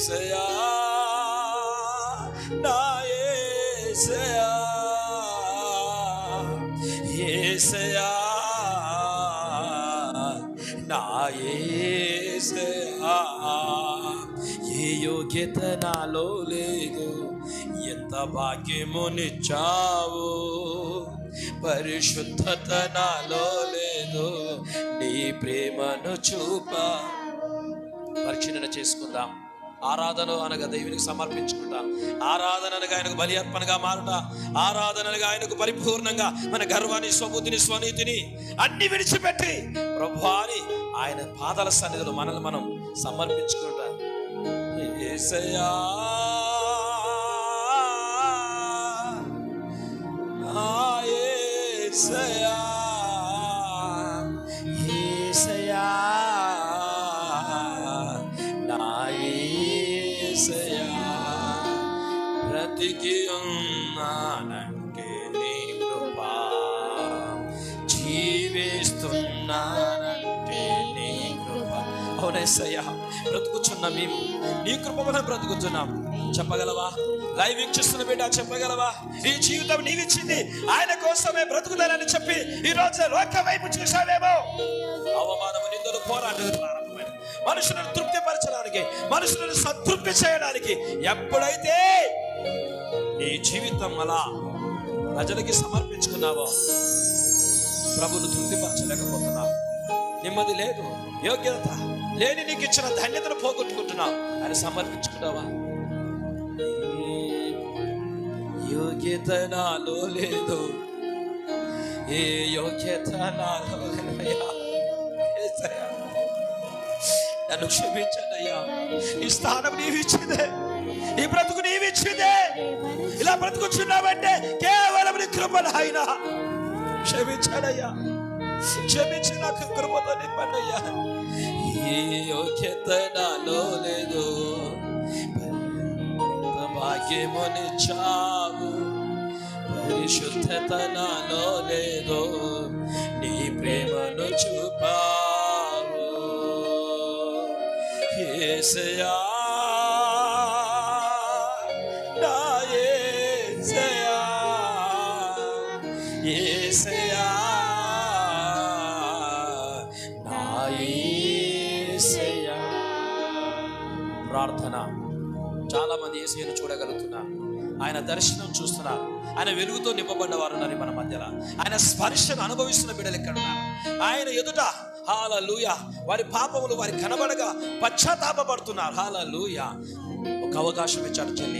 ఏసయా నా ఏసయా ఏసయా నా ఏసయా ఏ యోగ్యత నాలో లేదు ఎంత భాగ్యమునిచ్చావు పరిశుద్ధత నాలో లేదు నీ ప్రేమను చూపా. పరిశీలన చేసుకుందాం. ఆరాధన అనగా దేవునికి సమర్పించుకుంట. ఆరాధన అనగా ఆయనకు బలి అర్పణగా మారుట. ఆరాధన అనగా ఆయనకు పరిపూర్ణంగా మన గర్వాన్ని స్వబుద్ధిని స్వనీతిని అన్ని విడిచిపెట్టి ప్రభువాని ఆయన పాదాల సన్నిధిలో మనల్ని మనం సమర్పించుకుంట. ఏసయా నా బ్రతికి ఉన్నానంటే నీ కృపా. జీవిస్తున్నానంటే నీ కృప. అవునేసయ్యా బ్రతుకుచున్న మేము నీ కృప వలన బ్రతుకుతున్నాం. చెప్పగలవా? లైవ్ వీక్షిస్తున్న బిడ్డ చెప్పగలవా? ఈ జీవితం నీవిచ్చింది. ఆయన కోసమే బ్రతుకుతానని చెప్పి ఈ రోజు లోక వైపు చూసావేమో అవమానము నిందలు పోరాటం ప్రారంభమైన మనుషులను తృప్తిపరచడానికి మనుషులను సంతృప్తి చేయడానికి ఎప్పుడైతే నీ జీవితం అలా ప్రజలకి సమర్పించుకున్నావో ప్రభును తృప్తిపరచలేకపోతున్నావు. నెమ్మది లేదు యోగ్యత లేని నీకు ఇచ్చిన ధన్యతను పోగొట్టుకుంటున్నావు. అని సమర్పించుకున్నావా యోగ్యత నాలో లేదు. ఏ యోగ్యత నాలో నన్ను క్షమించనయ్యా ఈ స్థానం నీవిచ్చిందే ఈ బ్రతుకు నీవిచ్చిందే ఇలా బ్రతుకుచున్నావంటే కేవలం నీ కృపలు ఆయన. క్షమించాడయ్యా. క్షమించి నాకు కృపతో నింపండయ్యా. ఈ యోగ్యత నాలో లేదు. భాగ్యమునిచ్చావు పరిశుద్ధత నాలో లేదు. నీ ప్రేమను చూపావు. ఏసయా ఏసయా నా ఏసయా ప్రార్థన. చాలా మంది చూడగలుగుతున్నారు. ఆయన దర్శనం చూస్తున్నారు. ఆయన వెలుగుతో నింపబడ్డవారు ఉన్నారు మన మధ్యలో. ఆయన స్పర్శను అనుభవిస్తున్న బిడ్డలు ఎక్కడ ఉన్నారు ఆయన ఎదుట హాల వారి పాపములు వారి కనబడగా పశ్చాత్తాపడుతున్నారు హాల ఒక అవకాశం ఇచ్చాడు చెల్లి.